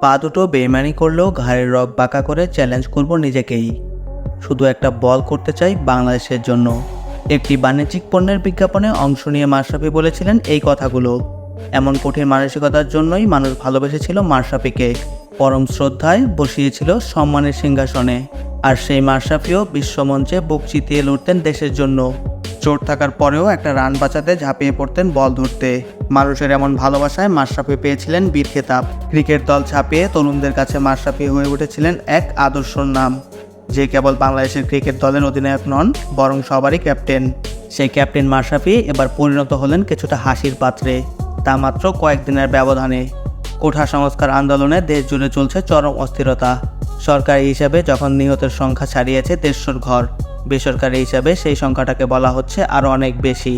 পা দুটো বেইমানি করলেও ঘাড়ের রগ বাঁকা করে চ্যালেঞ্জ করব নিজেকেই। শুধু একটা বল করতে চাই বাংলাদেশের জন্য। একটি বাণিজ্যিক পণ্যের বিজ্ঞাপনে অংশ নিয়ে মাশরাফি বলেছিলেন এই কথাগুলো। এমন কঠিন মানসিকতার জন্যই মানুষ ভালোবেসেছিল মাশরাফিকে। পরম শ্রদ্ধায় বসিয়েছিল সম্মানের সিংহাসনে। আর সেই মাশরাফিও বিশ্বমঞ্চে বুক চিতিয়ে লড়তেন দেশের জন্য। চোট থাকার পরেও একটা রান বাঁচাতে ঝাঁপিয়ে পড়তেন বল ধরতে। মানুষের এমন ভালোবাসায় মাশরাফি পেয়েছিলেন বীর খেতাব। ক্রিকেট দল ছাপিয়ে তরুণদের কাছে মাশরাফি হয়ে উঠেছিলেন এক আদর্শর নাম। যে কেবল বাংলাদেশের ক্রিকেট দলের অধিনায়ক নন, বরং সবারই ক্যাপ্টেন। সেই ক্যাপ্টেন মাশরাফি এবার পরিণত হলেন কিছুটা হাসির পাত্রে, তা মাত্র কয়েকদিনের ব্যবধানে। কোঠা সংস্কার আন্দোলনে দেশ জুড়ে চলছে চরম অস্থিরতা। সরকারি হিসাবে যখন নিহতের সংখ্যা ছাড়িয়েছে দেড়শোর ঘর। বেসরকারি হিসাবে সেই সংখ্যাটাকে বলা হচ্ছে আরও অনেক বেশি,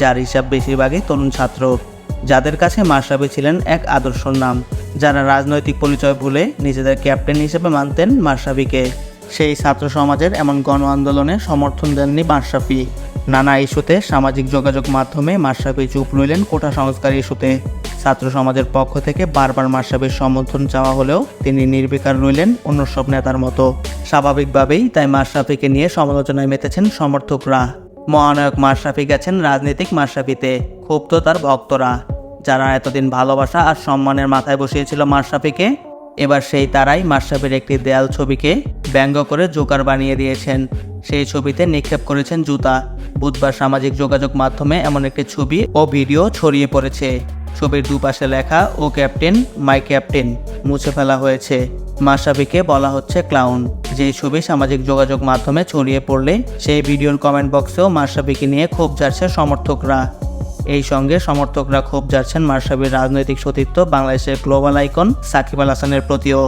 যার হিসাব বেশিরভাগই তরুণ ছাত্র, যাদের কাছে মাশরাফি ছিলেন এক আদর্শ নাম, যারা রাজনৈতিক পরিচয় ভুলে নিজেদের ক্যাপ্টেন হিসেবে মানতেন মাশরাফিকে। সেই ছাত্র সমাজের এমন গণ আন্দোলনে সমর্থন দেননি মাশরাফি। নানা ইস্যুতে সামাজিক যোগাযোগ মাধ্যমে মাশরাফি চুপ রইলেন কোটা সংস্কার ইস্যুতে। ছাত্র সমাজের পক্ষ থেকে বারবার মাশরাফির সমর্থন চাওয়া হলেও তিনি নির্বিকার রইলেন অন্য সব নেতার মতো। স্বাভাবিকভাবেই তাই মাশরাফিকে নিয়ে সমালোচনায় মেতেছেন সমর্থকরা। মহানায়ক মাশরাফি গেছেন রাজনৈতিক মাশরাফিতে, ক্ষুব্ধ তার ভক্তরা। যারা এতদিন ভালোবাসা আর সম্মানের মাথায় বসিয়েছিল মাশরাফিকে, এবার সেই তারাই মাশরাফির একটি দেয়াল ছবিকে ব্যঙ্গ করে জোকার বানিয়ে দিয়েছেন। সেই ছবিতে নিক্ষেপ করেছেন জুতা। বুধবার সামাজিক যোগাযোগ মাধ্যমে এমন একটি ছবি ও ভিডিও ছড়িয়ে পড়েছে। ছবির দুপাশে লেখা, ও ক্যাপ্টেন, মাই ক্যাপ্টেন মুছে ফেলা হয়েছে। মাশরাফিকে বলা হচ্ছে ক্লাউন। যেই ছবি সামাজিক যোগাযোগ মাধ্যমে ছড়িয়ে পড়লে, সেই ভিডিওর কমেন্ট বক্সেও মার্শাবিকে নিয়ে ক্ষোভ যাচ্ছে সমর্থকরা। এই সঙ্গে সমর্থকরা ক্ষোভ যাচ্ছেন মার্শাবির রাজনৈতিক সতীর্থ বাংলাদেশের গ্লোবাল আইকন সাকিব আল হাসানের প্রতিও।